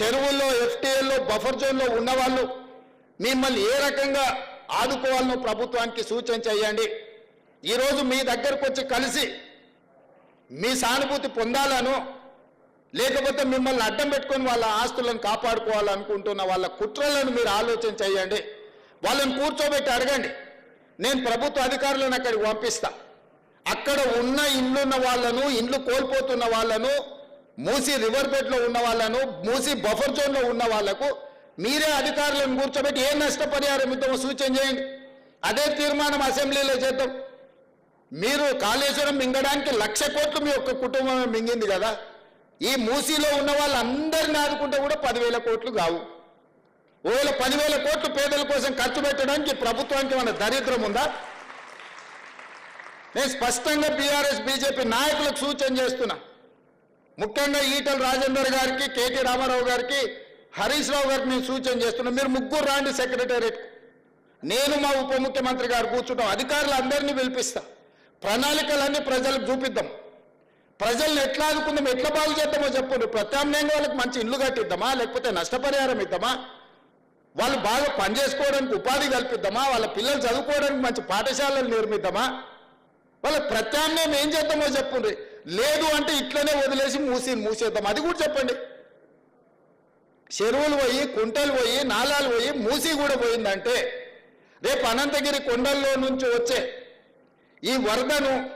చెరువుల్లో ఎఫ్టీఎల్లో బఫర్ జోన్లో ఉన్నవాళ్ళు మిమ్మల్ని ఏ రకంగా ఆదుకోవాలనో ప్రభుత్వానికి సూచన చేయండి. ఈరోజు మీ దగ్గరకు వచ్చి కలిసి మీ సానుభూతి పొందాలను లేకపోతే మిమ్మల్ని అడ్డం పెట్టుకొని వాళ్ళ ఆస్తులను కాపాడుకోవాలనుకుంటున్న వాళ్ళ కుట్రలను మీరు ఆలోచన చేయండి. వాళ్ళని కూర్చోబెట్టి అడగండి. నేను ప్రభుత్వ అధికారులను అక్కడికి పంపిస్తా. అక్కడ ఉన్న ఇండ్లున్న వాళ్ళను ఇండ్లు కోల్పోతున్న వాళ్ళను మూసీ రివర్ బెడ్లో ఉన్న వాళ్ళను మూసి బఫర్ జోన్లో ఉన్న వాళ్ళకు మీరే అధికారులను కూర్చోబెట్టి ఏ నష్టపరిహారం ఇద్దామో సూచన చేయండి. అదే తీర్మానం అసెంబ్లీలో చేద్దాం. మీరు కాళేశ్వరం మింగడానికి లక్ష కోట్లు మీ యొక్క కుటుంబమే మింగింది కదా. ఈ మూసీలో ఉన్న వాళ్ళందరిని ఆదుకుంటే కూడా పదివేల కోట్లు కావు. ఒకవేళ పదివేల కోట్లు పేదల కోసం ఖర్చు పెట్టడానికి ప్రభుత్వానికి మన దరిద్రం ఉందా? నేను స్పష్టంగా బీఆర్ఎస్ బీజేపీ నాయకులకు సూచన చేస్తున్నా. ముఖ్యంగా ఈటల రాజేందర్ గారికి కేటీ రామారావు గారికి హరీష్ రావు గారికి నేను సూచన చేస్తున్నాం. మీరు ముగ్గురు రాండి సెక్రటేరియట్. నేను మా ఉప ముఖ్యమంత్రి గారు కూర్చుంటాం. అధికారులు అందరినీ పిలిపిస్తా. ప్రణాళికలన్నీ ప్రజలకు చూపిద్దాం. ప్రజల్ని ఎట్లా ఆదుకుందాం ఎట్లా బాగు చేద్దామో చెప్పండి ప్రత్యామ్నాయంగా వాళ్ళకి మంచి ఇల్లు కట్టిద్దామా లేకపోతే నష్టపరిహారం ఇద్దామా? వాళ్ళు బాగా పనిచేసుకోవడానికి ఉపాధి కల్పిద్దామా? వాళ్ళ పిల్లలు చదువుకోవడానికి మంచి పాఠశాలలు నిర్మిద్దామా? వాళ్ళ ప్రత్యామ్నాయం ఏం చేద్దామో చెప్పండి లేదు అంటే ఇట్లనే వదిలేసి మూసి మూసేద్దాం. అది కూడా చెప్పండి. చెరువులు పోయి కుంటలు పోయి నాలాలు పోయి మూసి కూడా పోయిందంటే రేపు అనంతగిరి కొండల్లో నుంచి వచ్చే ఈ వరదను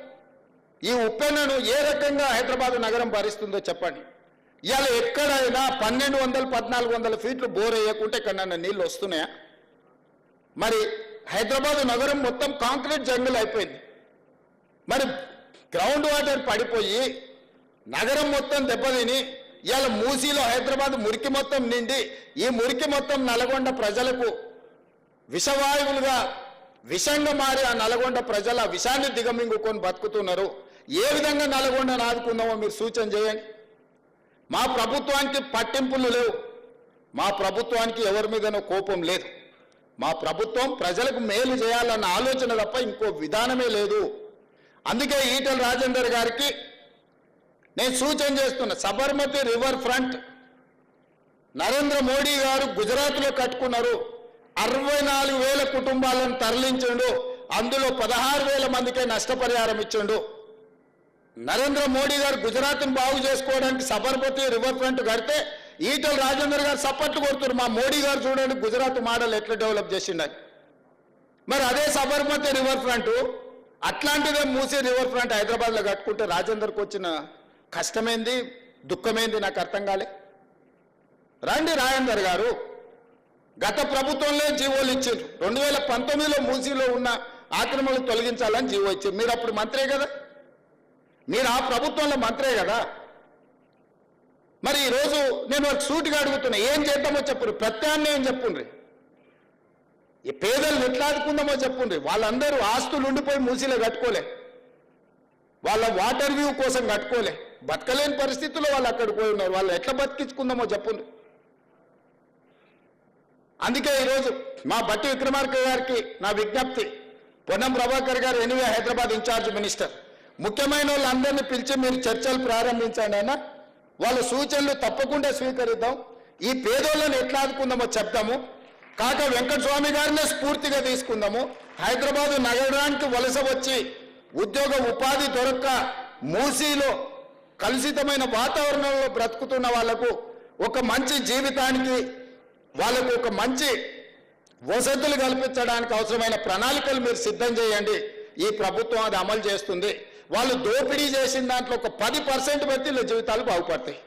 ఈ ఉప్పెనను ఏ రకంగా హైదరాబాద్ నగరం భరిస్తుందో చెప్పండి. ఇవాళ ఎక్కడైనా పన్నెండు వందలు పద్నాలుగు వందల ఫీట్లు బోర్ వేయకుంటే ఎక్కడన్నా నీళ్ళు వస్తున్నాయా? మరి హైదరాబాద్ నగరం మొత్తం కాంక్రీట్ జంగుల్ అయిపోయింది. మరి గ్రౌండ్ వాటర్ పడిపోయి నగరం మొత్తం దెబ్బతిని ఇవాళ మూసీలో హైదరాబాద్ మురికి మొత్తం నిండి ఈ మురికి మొత్తం నల్గొండ ప్రజలకు విషవాయువులుగా విషంగా మారి ఆ నల్గొండ ప్రజల విషాన్ని దిగమింగుకొని బతుకుతున్నారు. ఏ విధంగా నల్గొండను ఆదుకుందామో మీరు సూచన చేయండి. మా ప్రభుత్వానికి పట్టింపులు లేవు. మా ప్రభుత్వానికి ఎవరి మీదనో కోపం లేదు. మా ప్రభుత్వం ప్రజలకు మేలు చేయాలన్న ఆలోచన తప్ప ఇంకో విధానమే లేదు. అందుకే ఈటల రాజేందర్ గారికి నేను సూచన చేస్తున్నా సబర్మతి రివర్ ఫ్రంట్ నరేంద్ర మోడీ గారు గుజరాత్లో కట్టుకున్నారు. అరవై నాలుగు వేల కుటుంబాలను తరలించిండు. అందులో పదహారు వేల మందికే నష్టపరిహారం ఇచ్చిండు. నరేంద్ర మోడీ గారు గుజరాత్ను బాగు చేసుకోవడానికి సబర్మతి రివర్ ఫ్రంట్ కడితే ఈటల రాజేందర్ గారు సపోర్ట్ కొడుతున్నారు. మా మోడీ గారు చూడండి గుజరాత్ మోడల్ ఎట్లా డెవలప్ చేసిండని. మరి అదే సబర్మతి రివర్ ఫ్రంట్ అట్లాంటిదే మూసీ రివర్ ఫ్రంట్ హైదరాబాద్లో కట్టుకుంటే రాజేందర్కి వచ్చిన కష్టమైంది దుఃఖమైంది నాకు అర్థం కాలే. రండి రాజేందర్ గారు. గత ప్రభుత్వంలో జీవోలు ఇచ్చారు రెండు వేల పంతొమ్మిదిలో మూసీలో ఉన్న ఆక్రమణలు తొలగించాలని జీవో ఇచ్చారు మీరు అప్పుడు మంత్రే కదా? మీరు ఆ ప్రభుత్వంలో మంత్రే కదా? మరి ఈరోజు నేను ఒక సూటిగా అడుగుతున్నా. ఏం చేద్దామో చెప్పురు ప్రత్యామ్నాయం చెప్పుండ్రీ. ఈ పేదలను ఎట్లాడుకుందామో చెప్పుండ్రి. వాళ్ళందరూ ఆస్తులు ఉండిపోయి మూసీలో కట్టుకోలే. వాళ్ళ వాటర్ వ్యూ కోసం కట్టుకోలే. బతకలేని పరిస్థితుల్లో వాళ్ళు అక్కడికి పోయి ఉన్నారు. వాళ్ళు ఎట్లా బతికించుకుందామో చెప్పుండ్రి. అందుకే ఈరోజు మా బట్టి విక్రమార్క గారికి నా విజ్ఞప్తి. పొన్నం ప్రభాకర్ గారు ఎనివే హైదరాబాద్ ఇన్ఛార్జ్ మినిస్టర్. ముఖ్యమైన వాళ్ళందరినీ పిలిచి మీరు చర్చలు ప్రారంభించండి అయినా వాళ్ళ సూచనలు తప్పకుండా స్వీకరిద్దాం. ఈ పేదోళ్ళని ఎట్లా ఆదుకుందామో చెప్తాము కాక వెంకటస్వామి గారినే స్ఫూర్తిగా తీసుకుందాము. హైదరాబాద్ నగరానికి వలస వచ్చి ఉద్యోగ ఉపాధి దొరక్క మూసీలో కలుషితమైన వాతావరణంలో బ్రతుకుతున్న వాళ్ళకు ఒక మంచి జీవితానికి వాళ్ళకు ఒక మంచి వసతులు కల్పించడానికి అవసరమైన ప్రణాళికలు మీరు సిద్ధం చేయండి. ఈ ప్రభుత్వం అది అమలు చేస్తుంది. వాళ్ళు దోపిడీ చేసిన దాంట్లో ఒక పది పర్సెంట్ వ్యక్తుల జీవితాలు బాగుపడతాయి.